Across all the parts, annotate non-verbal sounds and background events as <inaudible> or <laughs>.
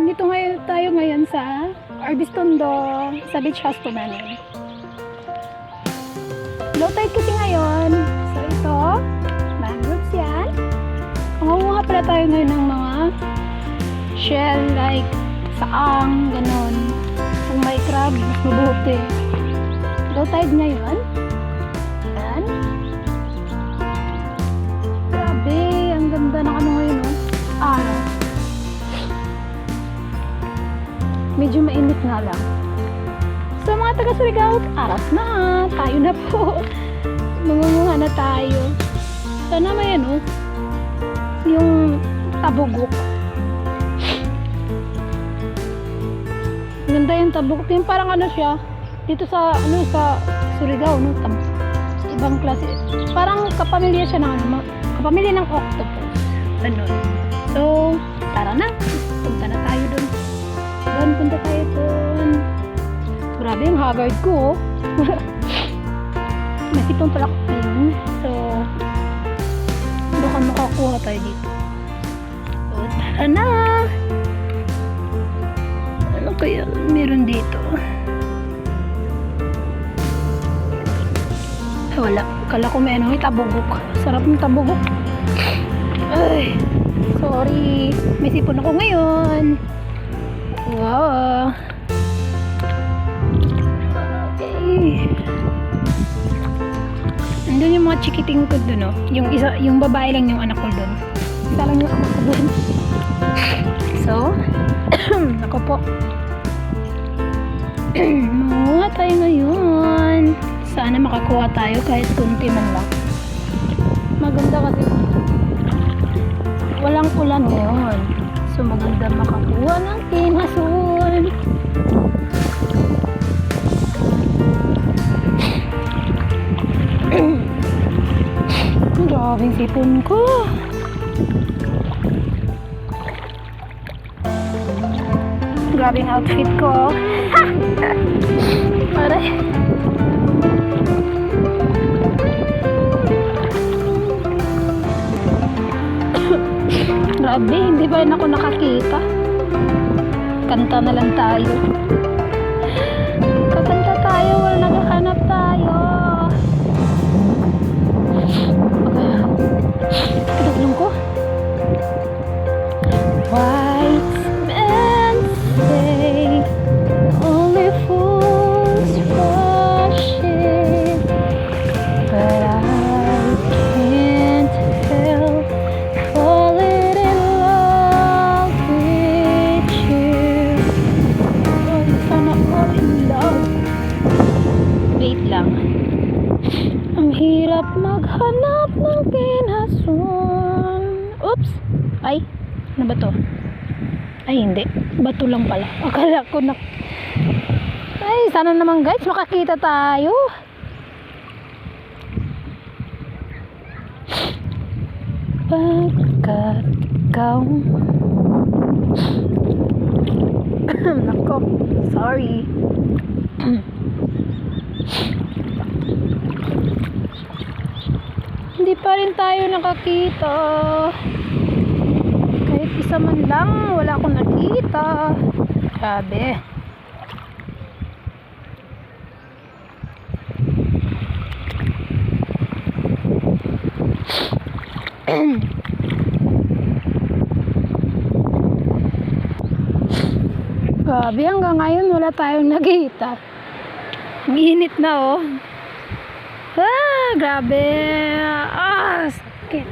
Dito ngayon tayo ngayon sa Arbistondo sa beach house po namin. Low tide kasi ngayon. So ito, mangroves yan. Mangunguha pala tayo ngayon ng mga shell like saang, ganun. Kung may crab, mas mabuti. Low tide ngayon. Medyo mainit nga lang. So mga taga Surigao, aras na. Tayo na po. <laughs> Mangunguha na tayo. Sana may ano, yung tabugok. Ganda yung tabugok. Yung parang ano siya, dito sa, ano, sa Surigao, no? Tab ibang klase. Parang kapamilya siya ng, ano, kapamilya ng octopus. Ganun. So, tara na. Doon, punta tayo dun. Grabe yung haggard ko, oh. <laughs> May sipong pala ko yun. So, baka makakuha tayo dito. So, tara na. Ano kaya meron dito? Wala. Kala ko may ano, may. Sarap ng tabugok. Ay, sorry. May sipon ako ngayon. Wow. Okay. Andun yung mga chikiting ko dun, oh. Yung isa, yung babae lang yung anak ko dun. Isa lang yung anak ko dun. <laughs> So, <clears throat> ako po. <clears throat> Manguha tayo ngayon. Sana makakuha tayo kahit kunti man lang. Maganda kasi walang ulan ngayon. So maganda makakuha ng tinasun. Grabing sipon ko. Grabing outfit ko. <laughs> Aray. Grabe, hindi pa rin ako nakakita. Kanta na lang tayo. Maghanap ng pinason. Oops! Ay, ano ba to? Ay, hindi. Bato lang pala. <laughs> Akala ko na... Ay, sana naman guys, makakita tayo. Pagkat ikaw... <sniffs> Nako, sorry. Hindi pa rin tayo nakakita. Kahit isa man lang, wala akong nakita. Grabe. <clears throat> Grabe, hanggang ngayon wala tayong nakita. Ang init na oh. Ah, grabe. Ah, sakit.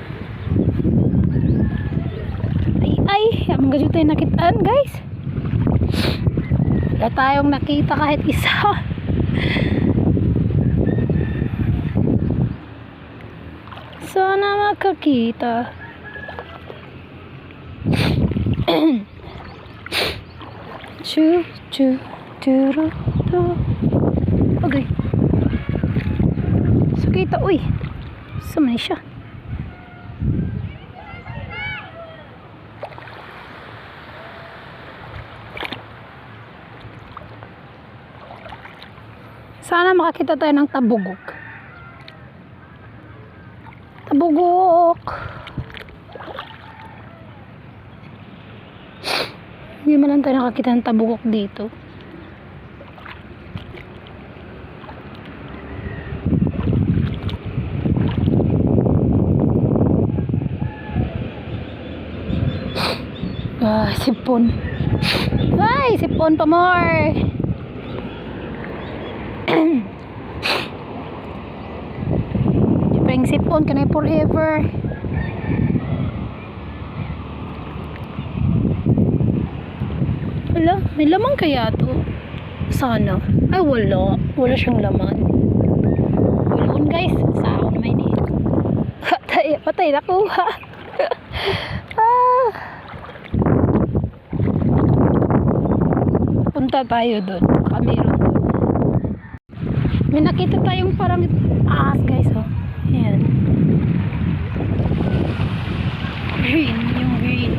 Ay, ay. Ang ganyan tayo nakitaan, guys. Wala tayong nakita kahit isa. <laughs> Sana makakita. Choo, choo, choo, choo. Okay. So kita, uy. Saan man? Sana makakita tayo ng tabugok. Tabugok. Hindi man lang tayo nakakita ng tabukok dito. Ah, sipon. Ay, sipon pa more. Pring sipon kanay forever. Wala, may laman kaya to? Sana. Ay, wala. Wala siyang laman. Wala guys. Sao naman eh. <laughs> Patay, patay na ko. <laughs> ah. Punta tayo doon. Baka meron doon. May nakita tayong parang ahas guys oh. Ayan. Green, yung green.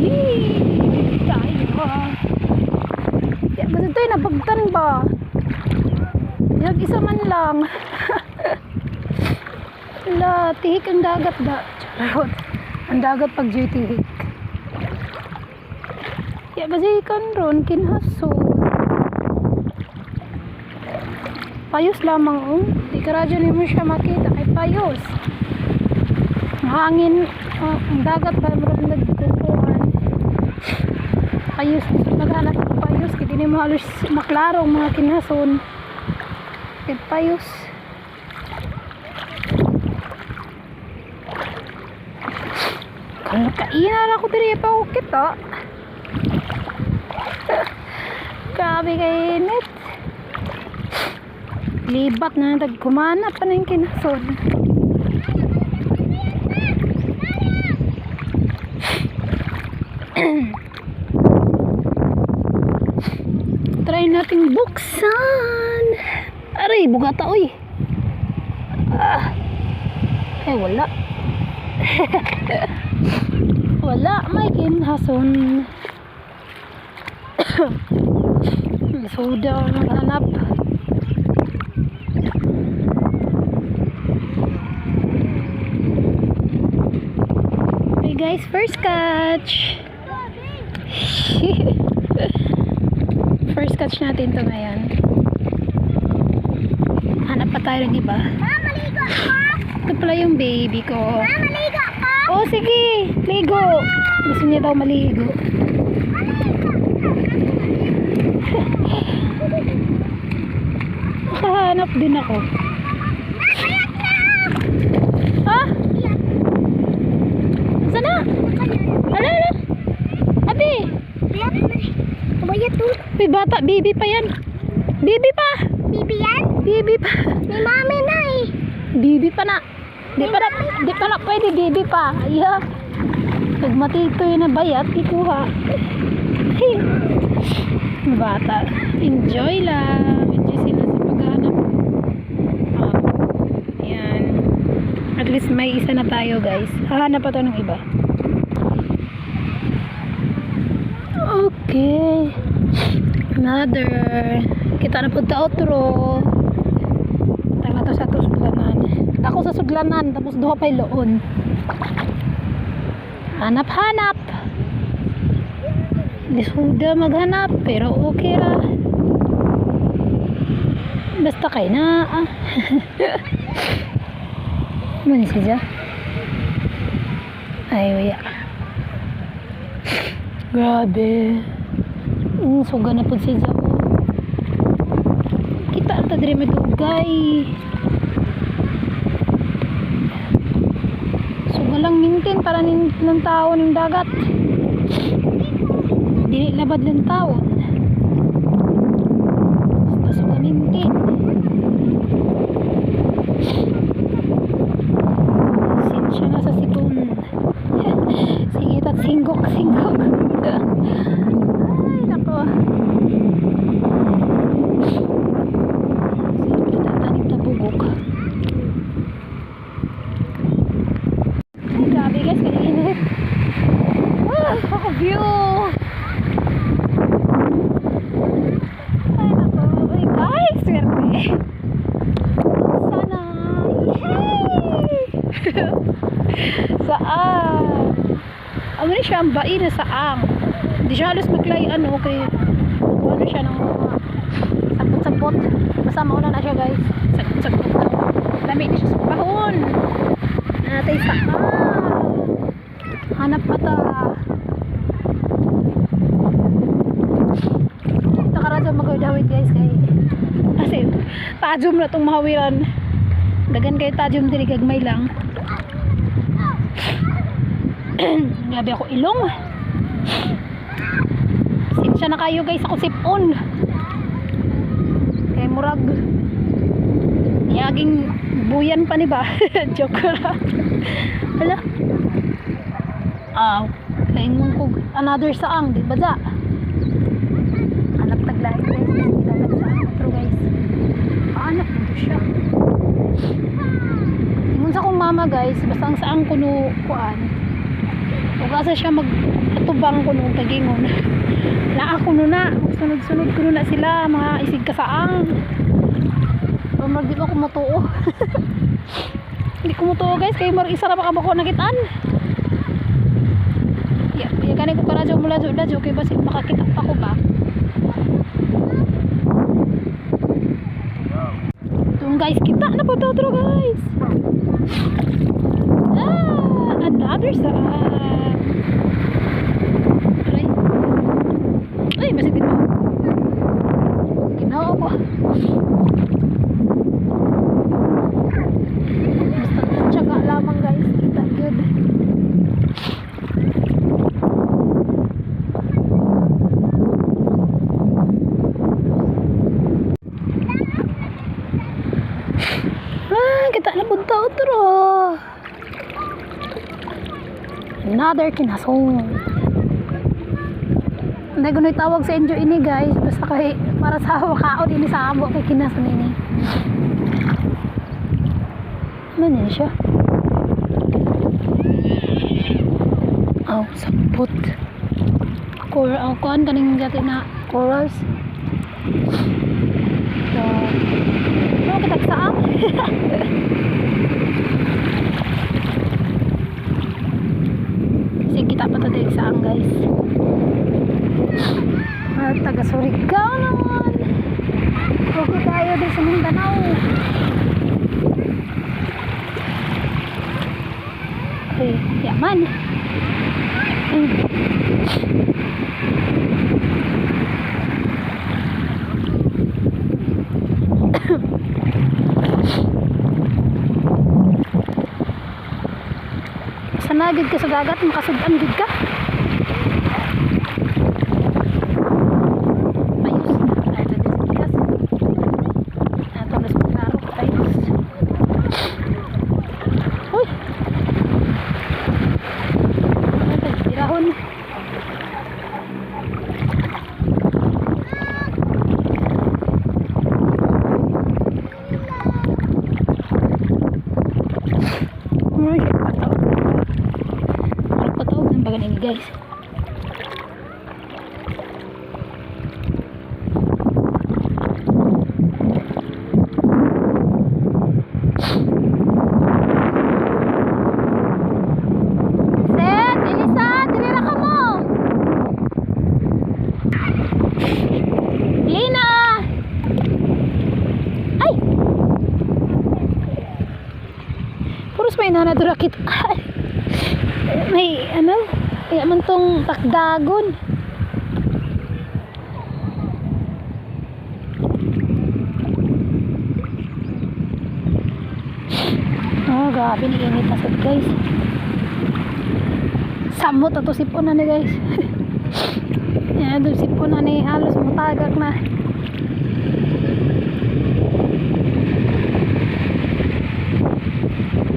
Yee! Tayo ka. Ya, basta tayo nabagtan ba? Yung isa man lang. <laughs> Wala, tihik ang dagat ba? Charot. Ang dagat pag joy tihik. Ya, basta ikan ron, kinhaso. Payos lamang oh. Di ka radyo ni mo siya makita. Ay payos. Hangin. ah, ang dagat ba meron nagkukuhan. Payos. Maghanap ng payos. Kaya di mo halos maklaro ang mga kinason. Kaya payos. Kala kainan ako diri pa ako kita. Grabe kainit. Libat na nagkumana pa na yung kinasod. <clears throat> Try nating buksan. Aray, bugata oy. Ah. Ay, wala. <laughs> wala, may kinhason. <clears throat> Soda ako naghanap. Hey guys, first catch. <laughs> first catch natin to ngayon. Hanap pa tayo ng iba. Ito pala yung baby ko. Maligo ako! Oh, sige. Ligo. Gusto niya daw maligo. Nakahanap din ako. Ha? Sana? Ala, ala. Abi. Kumayat to. Uy, bata. Baby pa yan. Baby pa. Bibi yan? Baby pa. May mami na eh. Bibi pa na. Di pa na, di pa na pwede bibi pa. Iya. Pag matitoy na bayat, ikuha. Bata. Enjoy lang. Enjoy sila sa paghanap. Oh. Yan. At least may isa na tayo guys. Hahanap pa tayo ng iba. Okay. Another. Kita na po ta outro. Tara to sa suglanan. Ako sa suglanan tapos duha pay loon. Hanap-hanap. Lisuda maghanap pero okay ra. Basta kay na. Ah. <laughs> Mani siya. Ay, waya. Grabe. Mm, suga na po siya. Kita ta dire madugay. Suga lang mintin para nin ng tao ng dagat. Dili labad ng tao. Basta suga mintin. Sinsya na sa sipon. Sige, tat singgok, singgok. Ay, nako. Sige, tatanig na bugok. Ay, grabe guys, kainit. Ah, view. Ay, nako. Ay, guys, swerte. Sana. Ang bain na saang. Hindi siya halos maglay ano kay ano siya ng mga sampot-sampot. Basta mauna na siya guys. Sagot-sagot na. Lami siya sa pahon. Natay saang. Hanap mata. Ito karadyo mag-dawit guys kay kasi tajom na tong mahawiran. Dagan kay tajom diri gagmay lang. <clears throat> Grabe ako ilong. Sinsya na kayo guys ako sipon. Kay murag yaging buyan pa ni ba? <laughs> Joke lang. Hala. Ah, kaingon ko another saang, di ba za? Anak taglain guys, dalag sa outro guys. Paanak nito siya. Ingon sa kong mama guys, basta ang saang kuno kuan. Ug asa siya mag atubang kuno kagingon. La ako no na, sunod-sunod kuno na sila mga isig kasaang. Pamag <laughs> di ko mutuo. Hindi ko mutuo guys, kay mar isa ra pa ka ko nakitaan. Ya, ya kanay ko karadyo mula jud dadyo kay basi makakita pa ko ba. Tung guys, kita na po to guys. Ah, another saan. Aray. Ay, basi dito. Ginawa ko. Basta tsaga lamang guys. Kita good. Ah, kita na punta otro. Another kinasong. Hindi ko tawag sa enjoy ini guys. Basta kay para sa wakaon ini sa amo kay kinasan ini. Na siya? Aw, sampot. Cor aw kuan kaning gati na corals. So, ano kita saan? <laughs> Kasi kita pa din saan guys. Ah, taga Surigao naman. Okay tayo din sa Mindanao. Okay, yaman. Mm. Sanagid ka sa dagat, makasudan gid ka. Ayos. Ay, dali sa bigas. Ato na sa klaro. Ayos. Uy! Ay, tagtirahon. Ay, pataw. Parang patawag ini guys. Set, Elisa, dinira ka mo. Lina! Ay! Puros may nanaturakit. Ay! May ano? Kaya man tong takdagon. Oh, grabe ni init na sad guys. Samot ato sipon na ni guys. <laughs> Yan, doon sipon na ni halos matagak na.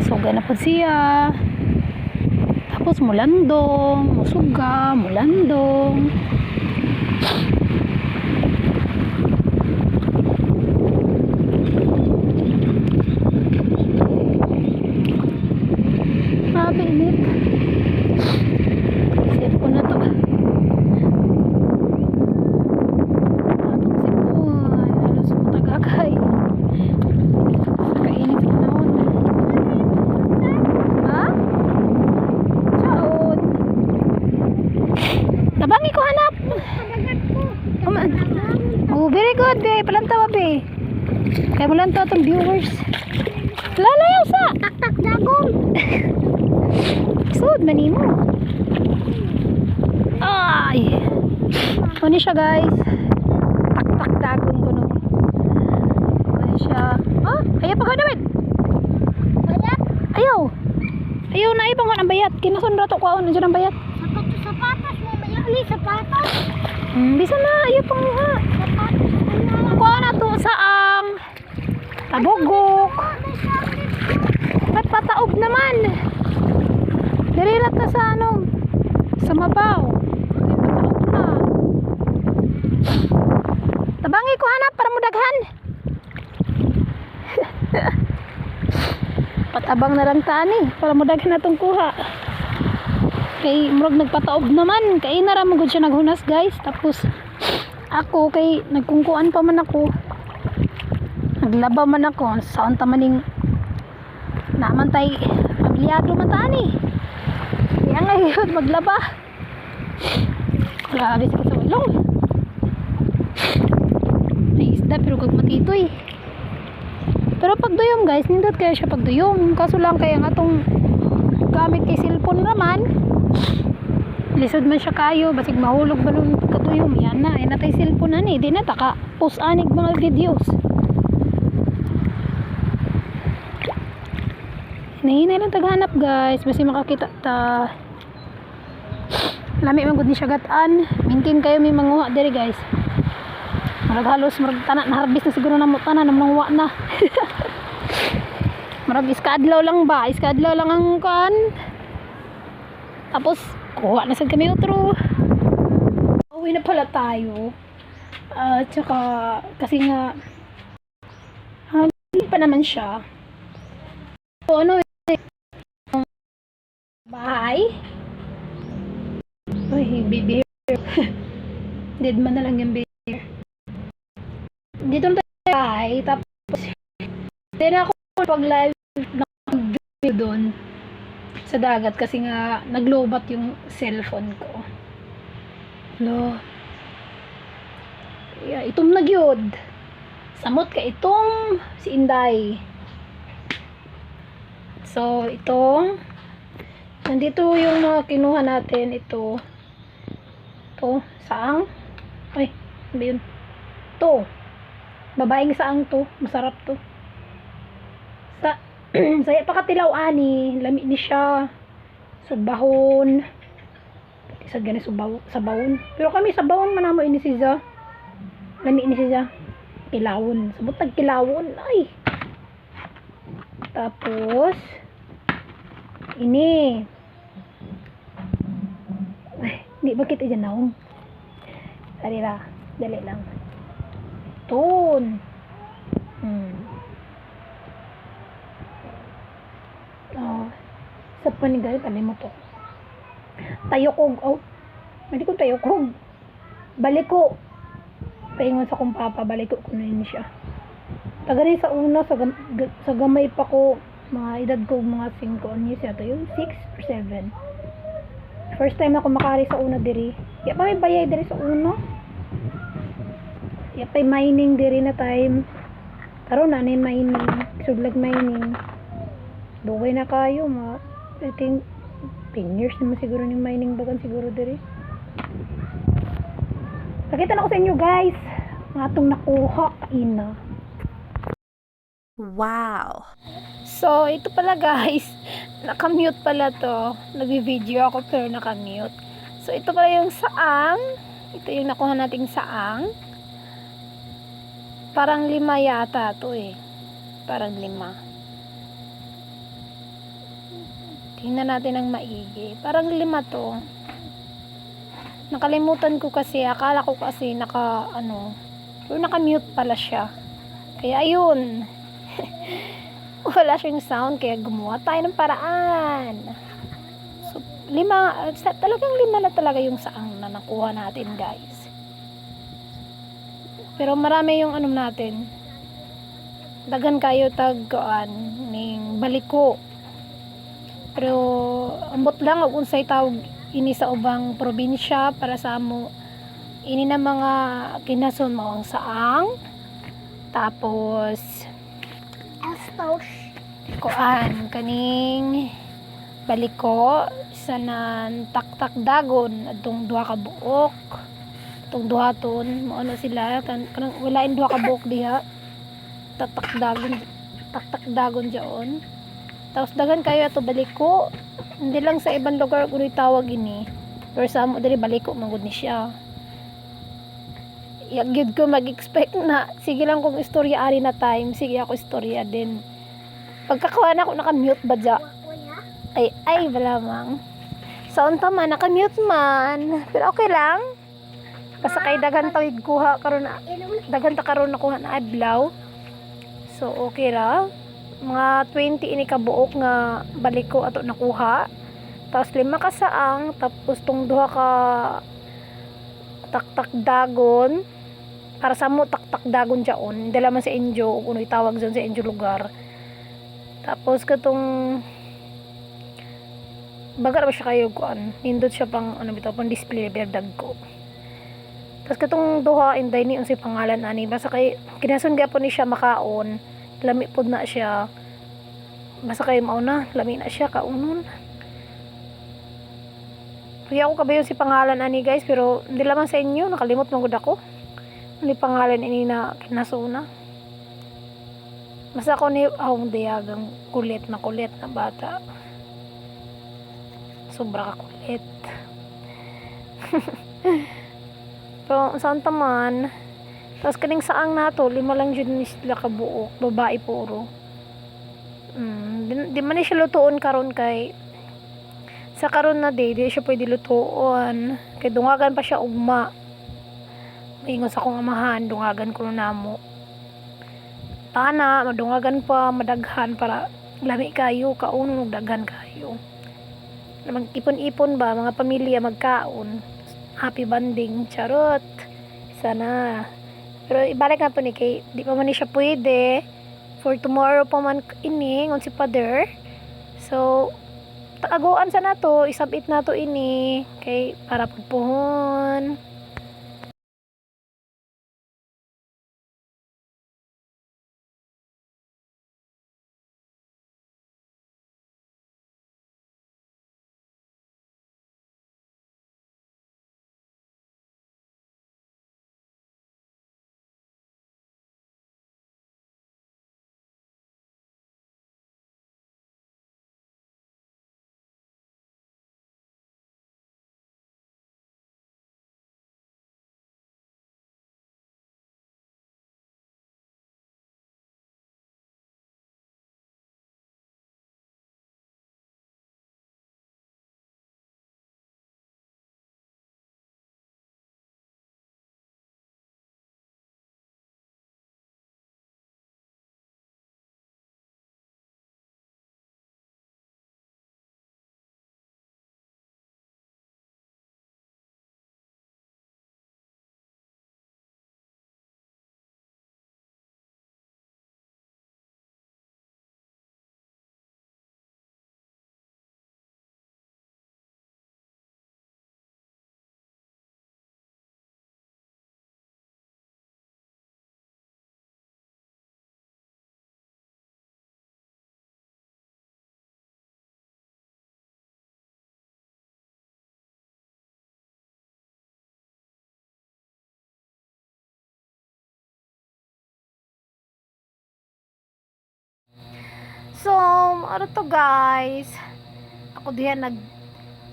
Suga na po siya. Tapos mulandong, musuga, mulandong. Grabe init. Sipon na to. Atong sipon. Halos matagakay. Kainit sa panahon. Ha? Chaon. Kabagat ko. Oh, man. Oh, very good, be. Palantaw, be. Kaya mo lang to itong viewers. Lalayaw sa. Tak-tak dagong. Sud, manimo. Ay. Ano siya, guys? Tak-tak dagong ko, no. Ano siya? Ah, ayaw pa ka, David. Bayat. Ayaw. Ayaw na ibang ang bayat. Kinasundra to ko nandiyan ang bayat. Sapatos sapatos mo. Mayali sapatos. Hmm, bisa na ayaw pang ha. Kuha na to sa ang tabugok. Ba't pataob naman? Dirirat na sa ano? Sa mabaw. Tabangi ko hanap para mo daghan. <laughs> Patabang na lang tani para mo daghan na tong kuha. Kay murag nagpataob naman. Kay nara mo gud siya naghunas guys. Tapos ako kay nagkungkuan pa man ako. Naglaba man ako. Saan ta maning naman tay pamilyado man tani. Kaya nga <laughs> yun, maglaba. Grabe sa sa ulong. May isda pero kag matitoy. Pero pagduyom guys, nindot kaya siya pagduyom. Kaso lang kaya nga tong gamit kay cellphone naman. Lisod man siya kayo, basig mahulog ba nung katuyom. Yan na, ay natay cellphone na ni. Di na taka, post anig mga videos. Nahinay lang taghanap guys, basi makakita ta. Lami man gud ni siya gataan. Mingking kayo may manguha diri guys. Marag halos marag tanan na harvest na siguro na mo tanan na manguha <laughs> na. marag iskadlaw lang ba? Iskadlaw lang ang kan. Tapos kuha na sad kami outro. Uwi na pala tayo. At saka kasi nga ah, pa naman siya. So, ano eh, bahay. Uy, baby. <laughs> Dead man na lang yung baby. Dito na tayo sa bahay. Tapos, din ako pag live ng video doon sa dagat kasi nga naglobat yung cellphone ko. Lo. Yeah, itom na gyud. Samot ka itom si Inday. So, ito. Nandito yung mga kinuha natin. Ito. Ito. Saang. Ay, ano yun? Ito. Babaeng saang to. Masarap to. Sa, saya pa katilaw ani. Lami ni siya. Subahon. Isa gani subaw, sabawon. Pero kami sabawon manamo ini siya. Lami ni siya. Kilawon. Sabot tag kilawon. Ay. Tapos, ini. Ay, di ba kita dyan naong? Dali lang. Dali lang. Tone. Hmm. Oh. Sa panigay, to. Tayokog. Oh. Mali ko tayokog. Balik ko. Paingon sa kong papa, balik ko kuno yun siya. Taga rin sa una, sa, gam- ga- sa gamay pa ko, mga edad ko, mga 5 anyos yata yun, 6 or 7. First time ako makari sa una diri. Ya pa may bayay diri sa una. Ya pa mining diri na time. Karon na na mining, sudlag mining. Dugay na kayo ma. I think 10 years naman siguro ni mining bagan siguro diri. Nakita na ko sa inyo guys. Nga atong nakuha kaina. Wow. So, ito pala guys, <laughs> nakamute pala to. Nag-video ako pero nakamute. So, ito pala yung saang. Ito yung nakuha nating saang. Parang lima yata to eh. Parang lima. Tingnan natin ang maigi. Parang lima to. Nakalimutan ko kasi, akala ko kasi naka, ano, pero nakamute pala siya. Kaya ayun, <laughs> wala siyang sound kaya gumawa tayo ng paraan so lima uh, sa- talagang lima na talaga yung saang na nakuha natin guys pero marami yung ano natin dagan kayo tagkaan ning baliko pero ambot lang og unsay tawag ini sa ubang probinsya para sa amo. Ini na mga ginason mo ang saang. Tapos Astos. kuan kaning baliko isa na taktak dagon atong duha ka buok. Atong duha ton mo ano sila kan kanang wala in duha ka buok diha. Taktak dagon taktak dagon diyon tapos dagan kayo ato baliko hindi lang sa ibang lugar kuno tawag ini pero sa amo diri baliko man gud ni siya Yag ko mag-expect na sige lang kung istorya ari na time sige ako istorya din pagkakuha na ako naka-mute ba dya ay, ay, balamang. Sa unta man, naka-mute man. Pero okay lang. Basta kay daghan tawid kuha karon daghan ta karon nakuha na adlaw. So okay ra. Mga 20 ini ka buok nga balik ko ato nakuha. Tapos lima ka saang, tapos tong duha ka taktak dagon. Para sa mo taktak dagon jaon. Dala man sa Enjo, kung uno'y tawag sa Enjo lugar. Tapos katong baga ba siya kayo kuan nindot siya pang ano bitaw pang display berdag ko tapos katong duha inday ni unsay pangalan ani basta kay kinason gyapon ni siya makaon lami pod na siya. Basta kay mao na lami na siya kaunon. Kuya ko kabayo si pangalan ani guys pero hindi lamang sa inyo nakalimot man gud ako. Ni pangalan ini na kinasuna. Basta ako ni ahong diyagang kulit na kulit na bata. Sobra ka kulit. <laughs> Pero saan taman, tapos kaning saang nato, lima lang dyan ni sila kabuok, babae puro. Mm, di, di man siya lutuon karon kay sa karon na day, di siya pwede lutuon. Kay dungagan pa siya ugma. Maingon sa akong amahan, dungagan ko na namo tana, madungagan pa, madaghan para lami kayo, kauno daghan kayo. Magipon-ipon ba, mga pamilya magkaon. Happy banding, charot. Sana. Pero ibalik na po ni kay, di pa man ni siya pwede. For tomorrow pa man ini, ngon si father. So, taaguan sa nato, isabit nato ini. Kay, para pagpuhon. Ano to guys? Ako diyan nag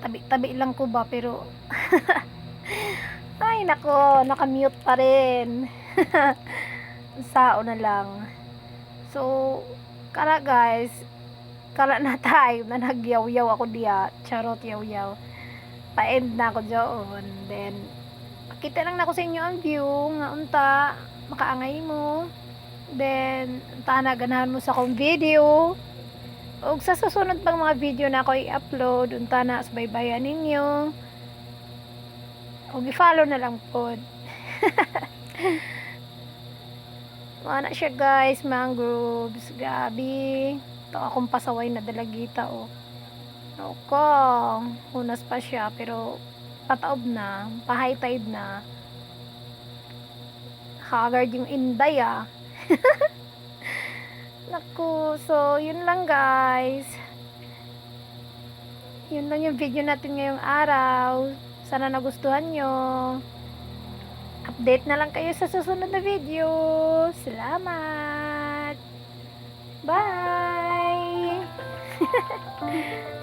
tabi-tabi lang ko ba pero <laughs> ay nako, naka-mute pa rin. <laughs> Sao na lang. So, kara guys, kara na tayo na nagyaw-yaw ako diya. Charot yaw-yaw. Pa-end na ako doon. Then, pakita lang na ako sa inyo ang view. Nga unta, makaangay mo. Then, tana ganahan mo sa akong video. Ug sa susunod pang mga video na ako i-upload, unta na sa baybayan ninyo. ug i-follow na lang pod. <laughs> Mga na siya guys, mangroves, gabi. Ito akong pasaway na dalagita oh. Ako, hunas pa siya pero pataob na, pa high tide na. Haggard yung inday ah. <laughs> Naku, so yun lang guys. Yun lang yung video natin ngayong araw. Sana nagustuhan nyo. Update na lang kayo sa susunod na video. Salamat! Bye! <laughs>